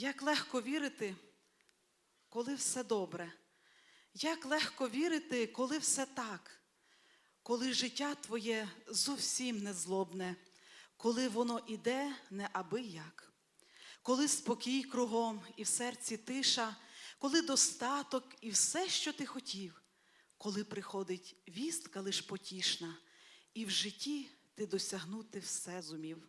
Як легко вірити, коли все добре. Як легко вірити, коли все так, коли життя твоє зовсім не злобне, коли воно іде не аби як, коли спокій кругом і в серці тиша, коли достаток і все, що ти хотів, коли приходить вістка лиш потішна, і в житті ти досягнути все зумів.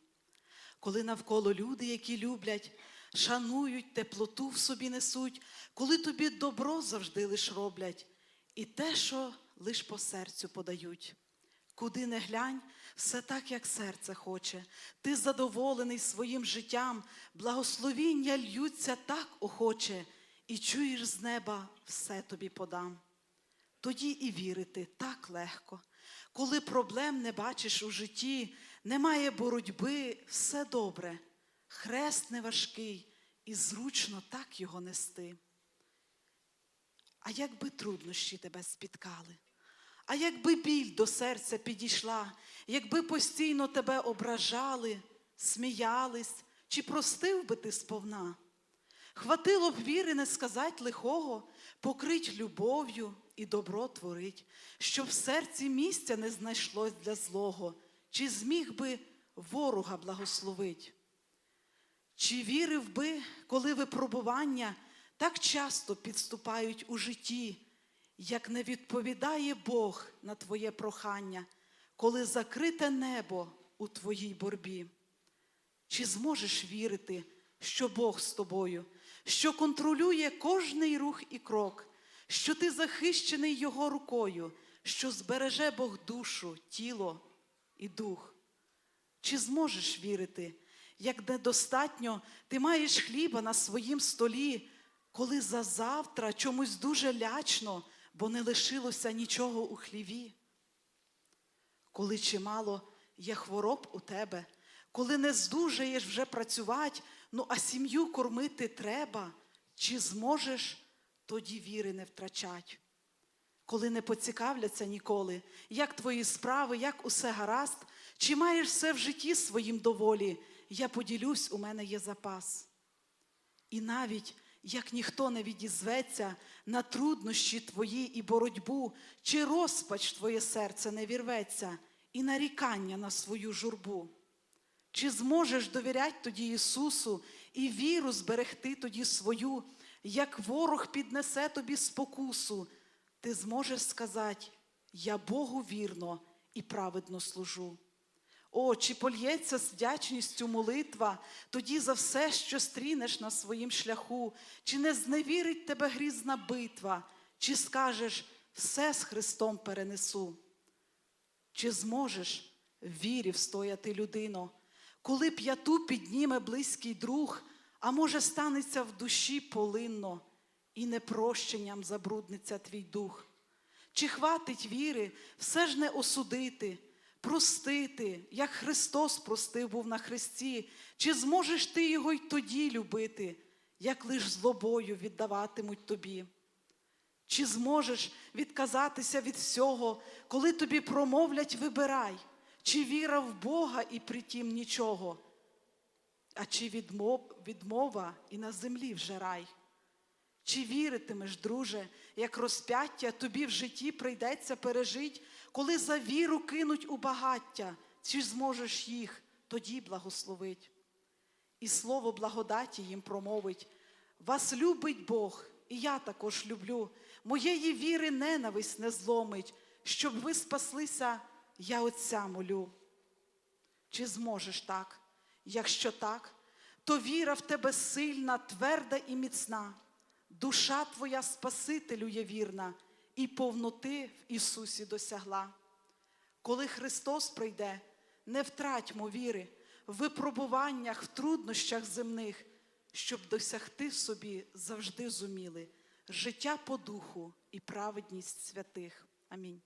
Коли навколо люди, які люблять, шанують, теплоту в собі несуть, коли тобі добро завжди лиш роблять, і те, що лиш по серцю подають. Куди не глянь, все так, як серце хоче. Ти задоволений своїм життям, благословіння льються так охоче, і чуєш з неба все тобі подам. Тоді і вірити так легко. Коли проблем не бачиш у житті, немає боротьби, все добре, хрест не важкий і зручно так його нести. А якби труднощі тебе спіткали, а якби біль до серця підійшла, якби постійно тебе ображали, сміялись, чи простив би ти сповна? Хватило б віри не сказать лихого, покрить любов'ю і добро творить, щоб в серці місця не знайшлось для злого, чи зміг би ворога благословить? Чи вірив би, коли випробування так часто підступають у житті, як не відповідає Бог на твоє прохання, коли закрите небо у твоїй борбі? Чи зможеш вірити, що Бог з тобою, що контролює кожний рух і крок, що ти захищений Його рукою, що збереже Бог душу, тіло і дух? Чи зможеш вірити, як недостатньо ти маєш хліба на своїм столі, коли за завтра чомусь дуже лячно, бо не лишилося нічого у хліві? коли чимало є хвороб у тебе, коли не здужаєш вже працювати, ну а сім'ю кормити треба, чи зможеш тоді віри не втрачать? Коли не поцікавляться ніколи, як твої справи, як усе гаразд, чи маєш все в житті своїм доволі, я поділюсь, у мене є запас. І навіть як ніхто не відізветься на труднощі твої і боротьбу, чи розпач твоє серце не вірветься, і нарікання на свою журбу. Чи зможеш довіряти тоді Ісусу і віру зберегти тоді свою, як ворог піднесе тобі спокусу, ти зможеш сказати, я Богу вірно і праведно служу. О, чи польється з вдячністю молитва тоді за все, що стрінеш на своїм шляху, чи не зневірить тебе грізна битва, чи скажеш все з Христом перенесу? Чи зможеш в вірі встояти людино, коли п'яту підніме близький друг, а може станеться в душі полинно, і непрощенням забрудниться твій дух? Чи хватить віри все ж не осудити, простити, як Христос простив був на Христі, чи зможеш ти його й тоді любити, як лиш злобою віддаватимуть тобі? Чи зможеш відказатися від всього, коли тобі промовлять вибирай, чи віра в Бога і притім нічого, а чи відмов, відмова і на землі вже рай? Чи віритимеш, друже, як розп'яття тобі в житті прийдеться пережить, коли за віру кинуть у багаття, чи зможеш їх тоді благословить? І слово благодаті їм промовить. Вас любить Бог, і я також люблю. Моєї віри ненависть не зломить, щоб ви спаслися, я Отця молю. Чи зможеш так? Якщо так, то віра в тебе сильна, тверда і міцна. Душа твоя Спасителю є вірна, і повноти в Ісусі досягла. Коли Христос прийде, не втратьмо віри в випробуваннях, в труднощах земних, щоб досягти собі завжди зуміли життя по духу і праведність святих. Амінь.